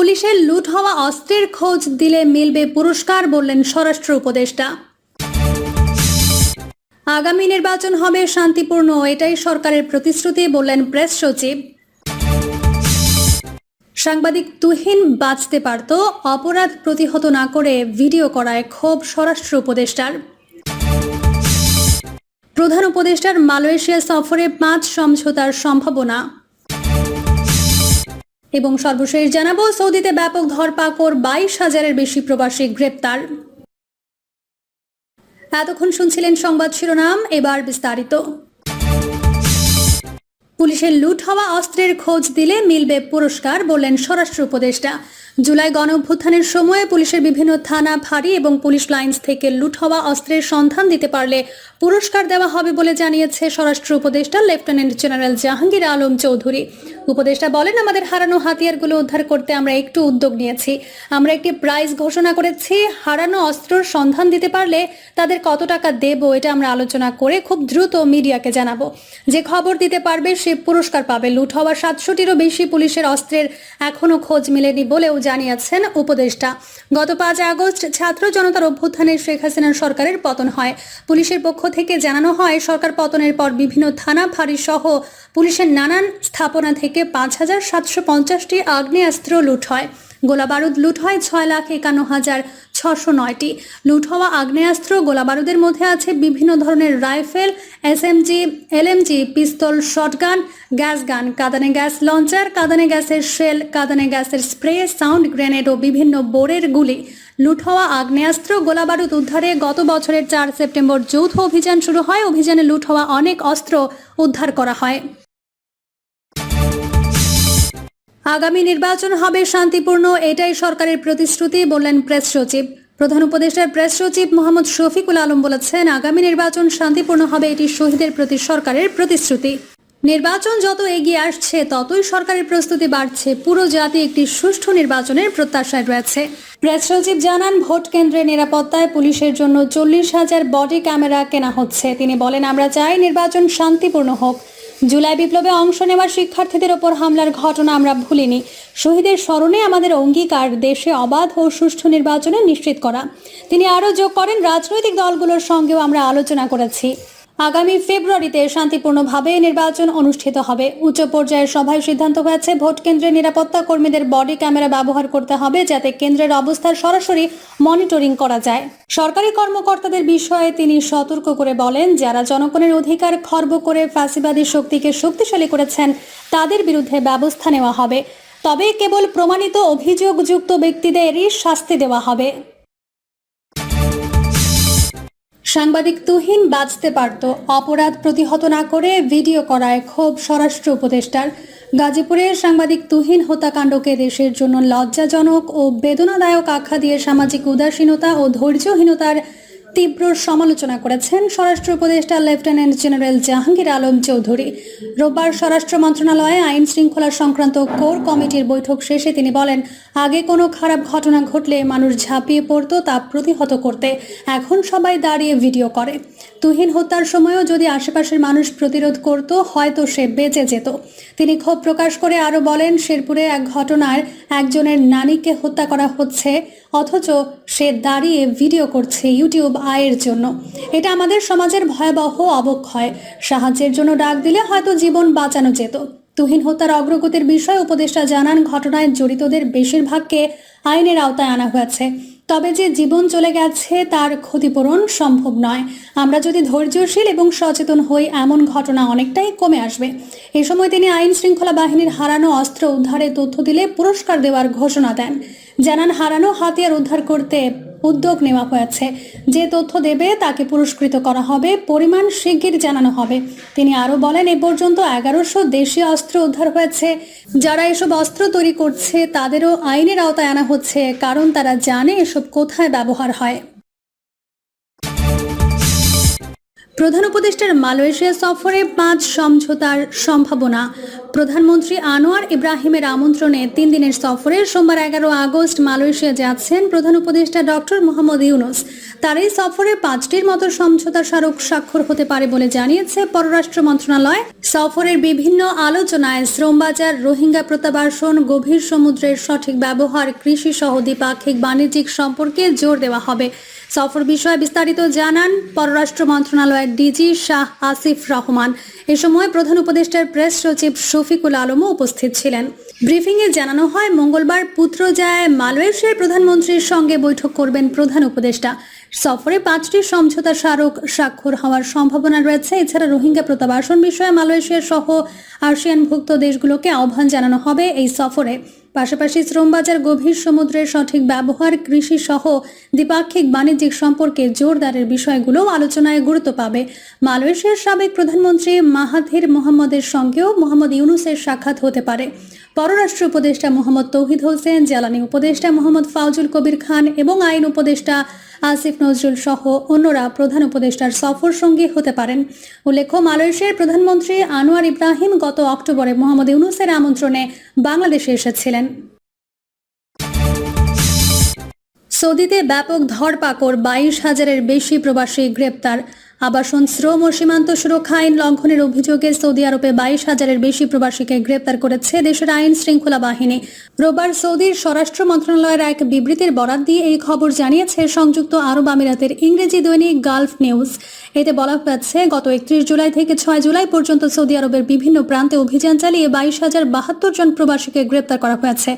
পুলিশের লুট হওয়া অস্ত্রের খোঁজ দিলে মিলবে পুরস্কার, বললেন স্বরাষ্ট্র উপদেষ্টা। আগামী নির্বাচন হবে শান্তিপূর্ণ, এটাই সরকারের প্রতিশ্রুতি, বললেন প্রেস সচিব। সাংবাদিক তুহিন বাঁচতে পারত, অপরাধ প্রতিহত না করে ভিডিও করায় ক্ষোভ স্বরাষ্ট্র উপদেষ্টার। প্রধান উপদেষ্টার মালয়েশিয়া সফরে পাঁচ সমঝোতার সম্ভাবনা। এবং সর্বশেষ জানাব, সৌদিতে ব্যাপক ধরপাকড়, বাইশ হাজারের বেশি প্রবাসী গ্রেপ্তার। এতক্ষণ শুনছিলেন সংবাদ শিরোনাম, এবার বিস্তারিত। পুলিশের লুট হওয়া অস্ত্রের খোঁজ দিলে মিলবে পুরস্কার বললেন স্বরাষ্ট্র উপদেষ্টা। জুলাই গণ অভ্যুত্থানের সময়ে পুলিশের বিভিন্ন থানা, ফাঁড়ি এবং পুলিশ লাইন্স থেকে লুট হওয়া অস্ত্রের সন্ধান দিতে পারলে পুরস্কার দেওয়া হবে বলে জানিয়েছে স্বরাষ্ট্র উপদেষ্টা, লেফটেন্যান্ট জেনারেল জাহাঙ্গীর আলম চৌধুরী। উপদেষ্টা বলেন, আমাদের হারানো হাতিয়ারগুলো উদ্ধার করতে আমরা একটু উদ্যোগ নিয়েছি। আমরা একটি প্রাইজ ঘোষণা করেছি। হারানো অস্ত্রর সন্ধান দিতে পারলে তাদের কত টাকা দেব এটা আমরা আলোচনা করে খুব দ্রুত মিডিয়াকে জানাব। যে খবর দিতে পারবে সে পুরস্কার পাবে। লুট হওয়া সাতশোটিরও বেশি পুলিশের অস্ত্রের এখনও খোঁজ মেলেনি বলেও জানিয়েছেন উপদেষ্টা। গত পাঁচ আগস্ট ছাত্র জনতার অভ্যুত্থানে শেখ হাসিনার সরকারের পতন হয়। পুলিশের পক্ষ থেকে জানানো হয়, সরকার পতনের পর বিভিন্ন থানা, ফাঁড়ি সহ পুলিশের নানান স্থাপনা থেকে পাঁচ হাজার সাতশো পঞ্চাশটি আগ্নেয়াস্ত্র লুট হয়। গোলাবারুদ লুট হয় ছয় লাখ একান্ন হাজার ছশো নয়টি। লুট হওয়া আগ্নেয়াস্ত্র গোলাবারুদের মধ্যে আছে বিভিন্ন ধরনের rifle SMG LMG pistol, shotgun, gas gun, কাঁদানে gas launcher, কাঁদানে গ্যাসের শেল, কাঁদানে গ্যাসের স্প্রে, সাউন্ড গ্রেনেড ও বিভিন্ন বোরের গুলি। লুট হওয়া আগ্নেয়াস্ত্র, গোলাবারুদ উদ্ধারে গত বছরের চার সেপ্টেম্বর যৌথ অভিযান শুরু হয়। অভিযানে লুট হওয়া অনেক অস্ত্র উদ্ধার করা হয়। আগামী নির্বাচন হবে শান্তিপূর্ণ, এটাই সরকারের প্রতিশ্রুতি, বললেন প্রেস সচিব। প্রধান উপদেষ্টার প্রেস সচিব মোহাম্মদ শফিকুল আলম বলেছেন, আগামী নির্বাচন শান্তিপূর্ণ হবে, এটি শহীদের প্রতি সরকারের প্রতিশ্রুতি। নির্বাচন যত এগিয়ে আসছে, ততই সরকারের প্রস্তুতি বাড়ছে। পুরো জাতি একটি সুষ্ঠু নির্বাচনের প্রত্যাশায় রয়েছে। প্রেস সচিব জানান, ভোট কেন্দ্রের নিরাপত্তায় পুলিশের জন্য চল্লিশ হাজার বডি ক্যামেরা কেনা হচ্ছে। তিনি বলেন, আমরা চাই নির্বাচন শান্তিপূর্ণ হোক। জুলাই বিপ্লবে অংশ নেওয়া শিক্ষার্থীদের ওপর হামলার ঘটনা আমরা ভুলিনি। শহীদের স্মরণে আমাদের অঙ্গীকার, দেশে অবাধ ও সুষ্ঠু নির্বাচনে নিশ্চিত করা। তিনি আরও যোগ করেন, রাজনৈতিক দলগুলোর সঙ্গেও আমরা আলোচনা করেছি। আগামী ফেব্রুয়ারিতে শান্তিপূর্ণভাবে নির্বাচন অনুষ্ঠিত হবে। উচ্চ পর্যায়ের সভায় সিদ্ধান্ত হয়েছে, ভোট কেন্দ্রের নিরাপত্তা কর্মীদের বডি ক্যামেরা ব্যবহার করতে হবে যাতে কেন্দ্রের অবস্থার সরাসরি মনিটরিং করা যায়। সরকারি কর্মকর্তাদের বিষয়ে তিনি সতর্ক করে বলেন, যারা জনগণের অধিকার খর্ব করে ফাঁসিবাদী শক্তিকে শক্তিশালী করেছেন, তাদের বিরুদ্ধে ব্যবস্থা নেওয়া হবে। তবে কেবল প্রমাণিত অভিযোগযুক্ত ব্যক্তিদেরই শাস্তি দেওয়া হবে। সাংবাদিক তুহিন বাঁচতে পারত অপরাধ প্রতিহত না করে ভিডিও করায় ক্ষোভ স্বরাষ্ট্র উপদেষ্টার। গাজীপুরের সাংবাদিক তুহিন হত্যাকাণ্ডকে দেশের জন্য লজ্জাজনক ও বেদনাদায়ক আখ্যা দিয়ে সামাজিক উদাসীনতা ও ধৈর্যহীনতার তীব্র সমালোচনা করেছেন স্বরাষ্ট্র উপদেষ্টা লেফটেন্যান্ট জেনারেল জাহাঙ্গীর আলম চৌধুরী। রোববার স্বরাষ্ট্র মন্ত্রণালয়ে আইন শৃঙ্খলা সংক্রান্ত কোর কমিটির বৈঠক শেষে তিনি বলেন, আগে কোনো খারাপ ঘটনা ঘটলে মানুষ ঝাঁপিয়ে পড়তো, তা প্রতিহত করতে। এখন সবাই দাঁড়িয়ে ভিডিও করে। তুহিন হত্যার সময়ও যদি আশেপাশের মানুষ প্রতিরোধ করত, হয়তো সে বেঁচে যেত। তিনি ক্ষোভ প্রকাশ করে আরও বলেন, শেরপুরে এক ঘটনার একজনের নানিকে হত্যা করা হচ্ছে। অথচ সে দাঁড়িয়ে ভিডিও করছে ইউটিউব আয়ের জন্য। এটা আমাদের সমাজের ভয়াবহ অবক্ষয়। সাহায্যের জন্য ডাক দিলে হয়তো জীবন বাঁচানো যেত। তুহিন হত্যার অগ্রগতির বিষয়ে উপদেষ্টা জানান, ঘটনায় জড়িতদের বেশিরভাগকে আইনের আওতায় আনা হয়েছে। তবে যে জীবন চলে গেছে তার ক্ষতিপূরণ সম্ভব নয়। আমরা যদি ধৈর্যশীল এবং সচেতন হই, এমন ঘটনা অনেকটাই কমে আসবে। এ সময় তিনি আইন শৃঙ্খলা বাহিনীর হারানো অস্ত্র উদ্ধারে তথ্য দিলে পুরস্কার দেওয়ার ঘোষণা দেন। জানান, হারানো হাতিয়ার উদ্ধার করতে উদ্যোগ নেওয়া হয়েছে। যে তথ্য দেবে তাকে পুরস্কৃত করা হবে, পরিমাণ শিগগির জানানো হবে। তিনি আরও বলেন, এ পর্যন্ত এগারোশো দেশীয় অস্ত্র উদ্ধার হয়েছে। যারা এসব অস্ত্র তৈরি করছে, তাদেরও আইনের আওতায় আনা হচ্ছে, কারণ তারা জানে এসব কোথায় ব্যবহার হয়। প্রধান উপদেষ্টার মালয়েশিয়া সফরে পাঁচ সমঝোতার সম্ভাবনা। প্রধানমন্ত্রী আনোয়ার ইব্রাহিমের আমন্ত্রণে তিন দিনের সফরে সোমবার এগারো আগস্ট মালয়েশিয়া যাচ্ছেন প্রধান উপদেষ্টা ডক্টর মোহাম্মদ ইউনুস। তার এই সফরে পাঁচটির মতো সমঝোতা স্মারক স্বাক্ষর হতে পারে বলে জানিয়েছে পররাষ্ট্র মন্ত্রণালয়। সফরের বিভিন্ন আলোচনায় শ্রমবাজার, রোহিঙ্গা প্রত্যাবাসন, গভীর সমুদ্রের সঠিক ব্যবহার, কৃষি সহ দ্বিপাক্ষিক বাণিজ্যিক সম্পর্কে জোর দেওয়া হবে। সফর বিষয়ে বিস্তারিত জানান পররাষ্ট্র মন্ত্রণালয়ের ডিজি শাহ আসিফ রহমান। এ সময় প্রধান উপদেষ্টার প্রেস সচিব শফিকুল আলমও উপস্থিত ছিলেন। ব্রিফিংয়ে জানানো হয়, মঙ্গলবার পুত্রজায় মালয়েশিয়ার প্রধানমন্ত্রীর সঙ্গে বৈঠক করবেন প্রধান উপদেষ্টা। সফরে পাঁচটি সমঝোতা স্মারক স্বাক্ষর হওয়ার সম্ভাবনা রয়েছে। এছাড়া রোহিঙ্গা প্রত্যাবাসন বিষয়ে মালয়েশিয়া সহ আসিয়ানভুক্ত দেশগুলোকে আহ্বান জানানো হবে এই সফরে। পাশাপাশি শ্রমবাজার গভীর সমুদ্রের সঠিক ব্যবহার, কৃষি সহ দ্বিপাক্ষিক বাণিজ্যিক সম্পর্কে জোরদারের বিষয়গুলো আলোচনায় গুরুত্ব পাবে। মালয়েশিয়ার সাবেক প্রধানমন্ত্রী মাহাথির মোহাম্মদের সঙ্গেও মোহাম্মদ ইউনুসের সাক্ষাৎ হতে পারে। পররাষ্ট্র উপদেষ্টা মোহাম্মদ তৌহিদ হোসেন, জ্বালানি উপদেষ্টা মোহাম্মদ ফাউজুল কবির খান এবং আইন উপদেষ্টা আসিফ নজরুল সহ অন্যরা প্রধান উপদেষ্টার সফর সঙ্গী হতে পারেন। উল্লেখ্য, মালয়েশিয়ার প্রধানমন্ত্রী আনোয়ার ইব্রাহিম গত অক্টোবরে মোহাম্মদ ইউনুসের আমন্ত্রণে বাংলাদেশে এসেছিলেন। সৌদিতে ব্যাপক ধরপাকড়, বাইশ হাজারের বেশি প্রবাসী গ্রেপ্তার। আবাসন, শ্রম ও সীমান্ত সুরক্ষা আইন লঙ্ঘনের অভিযোগে সৌদি আরবে বাইশ হাজারের বেশি প্রবাসীকে গ্রেপ্তার করেছে দেশের আইন শৃঙ্খলা বাহিনী। রোববার সৌদির স্বরাষ্ট্র মন্ত্রণালয়ের এক বিবৃতির বরাত দিয়ে এই খবর জানিয়েছে সংযুক্ত আরব আমিরাতের ইংরেজি দৈনিক গালফ নিউজ। এতে বলা হয়েছে, গত একত্রিশ জুলাই থেকে ছয় জুলাই পর্যন্ত সৌদি আরবের বিভিন্ন প্রান্তে অভিযান চালিয়ে বাইশ হাজার বাহাত্তর জন প্রবাসীকে গ্রেপ্তার করা হয়েছে।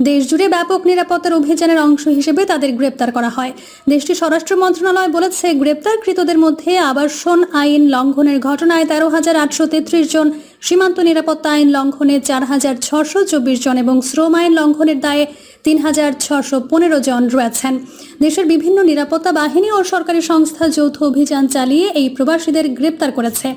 দেশজুড়ে ব্যাপক নিরাপত্তার অভিযানের অংশ হিসেবে তাদের গ্রেপ্তার করা হয়। দেশটির স্বরাষ্ট্র মন্ত্রণালয় বলেছে, গ্রেপ্তারকৃতদের মধ্যে আবাসন আইন লঙ্ঘনের ঘটনায় তেরো হাজার আটশো তেত্রিশ জন, সীমান্ত নিরাপত্তা আইন লঙ্ঘনে চার হাজার ছশো চব্বিশ জন এবং শ্রম আইন লঙ্ঘনের দায়ে তিন হাজার ছশো পনেরো জন রয়েছেন। দেশের বিভিন্ন নিরাপত্তা বাহিনী ও সরকারি সংস্থা যৌথ অভিযান চালিয়ে এই প্রবাসীদের গ্রেপ্তার করেছে।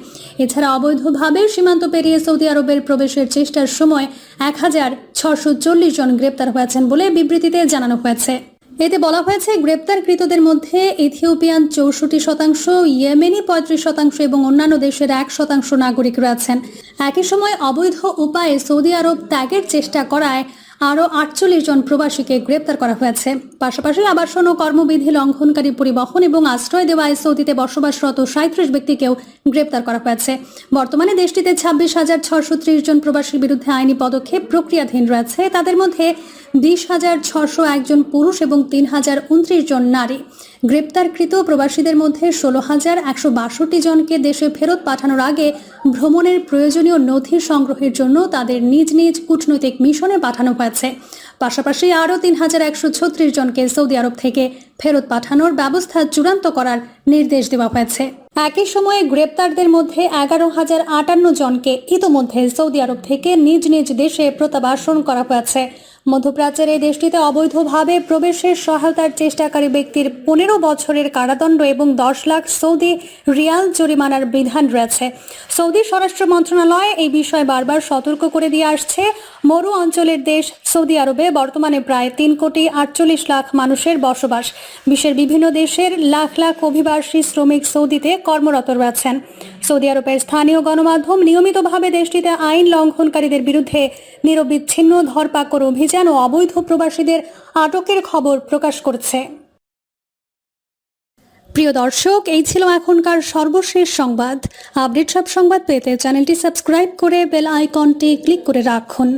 এছাড়া অবৈধভাবে সীমান্ত পেরিয়ে সৌদি আরবের প্রবেশের চেষ্টার সময় এক হাজার ছশো চল্লিশ জন গ্রেপ্তার হয়েছেন বলে বিবৃতিতে জানানো হয়েছে। এতে বলা হয়েছে, গ্রেপ্তারকৃতদের মধ্যে ইথিওপিয়ান চৌষট্টি শতাংশ, ইয়েমেনি পঁয়ত্রিশ শতাংশ এবং অন্যান্য দেশের এক শতাংশ নাগরিক রয়েছেন। একই সময় অবৈধ উপায়ে সৌদি আরব ত্যাগের চেষ্টা করায় আরও আটচল্লিশ জন প্রবাসীকে গ্রেপ্তার করা হয়েছে। পাশাপাশি আবাসন ও কর্মবিধি লঙ্ঘনকারী পরিবহন এবং আশ্রয় দেওয়ায় সৌদিতে বসবাসরত সাঁত্রিশ ব্যক্তিকেও গ্রেপ্তার করা হয়েছে। বর্তমানে দেশটিতে ছাব্বিশ হাজার ছশো ত্রিশ জন প্রবাসীর বিরুদ্ধে আইনি পদক্ষেপ প্রক্রিয়াধীন রয়েছে। তাদের মধ্যে বিশ হাজার ছশো একজন পুরুষ এবং তিন হাজার উনত্রিশ জন নারী। গ্রেপ্তারকৃত প্রবাসীদের মধ্যে ষোলো হাজার একশো বাষট্টি জনকে দেশে ফেরত পাঠানোর আগে ভ্রমণের প্রয়োজনীয় নথি সংগ্রহের জন্য তাদের নিজ নিজ কূটনৈতিক মিশনে পাঠানো হয়েছে। পাশাপাশি আরও তিন হাজার একশো ছত্রিশ জনকে সৌদি আরব থেকে ফেরত পাঠানোর ব্যবস্থা চূড়ান্ত করার নির্দেশ দেওয়া হয়েছে। একই সময়ে গ্রেপ্তারদের মধ্যে এগারো হাজার আটান্ন জনকে ইতোমধ্যে সৌদি আরব থেকে নিজ নিজ দেশে প্রত্যাবাসন করা হয়েছে। মধ্যপ্রাচ্যের এই দেশটিতে অবৈধভাবে প্রবেশের সহায়তার চেষ্টাকারী ব্যক্তির পনেরো বছরের কারাদণ্ড এবং দশ লাখ সৌদি রিয়াল জরিমানার বিধান রয়েছে। সৌদি স্বরাষ্ট্র মন্ত্রণালয় এই বিষয়ে বারবার সতর্ক করে দিয়ে আসছে। মরু অঞ্চলের দেশ সৌদি আরবে বর্তমানে প্রায় তিন কোটি আটচল্লিশ লাখ মানুষের বসবাস। বিশ্বের বিভিন্ন দেশের লাখ লাখ অভিবাসী শ্রমিক সৌদিতে কর্মরত রয়েছেন। সৌদি আরবের স্থানীয় গণমাধ্যম নিয়মিতভাবে দেশটিতে আইন লঙ্ঘনকারীদের বিরুদ্ধে নিরবিচ্ছিন্ন ধরপাকড় অভিযান ও অবৈধ প্রবাসীদের আটকের খবর প্রকাশ করছে। প্রিয় দর্শক, এই ছিল এখনকার সর্বশেষ সংবাদ। আপডেট সব সংবাদ পেতে চ্যানেলটি সাবস্ক্রাইব করে বেল আইকনটি ক্লিক করে রাখুন।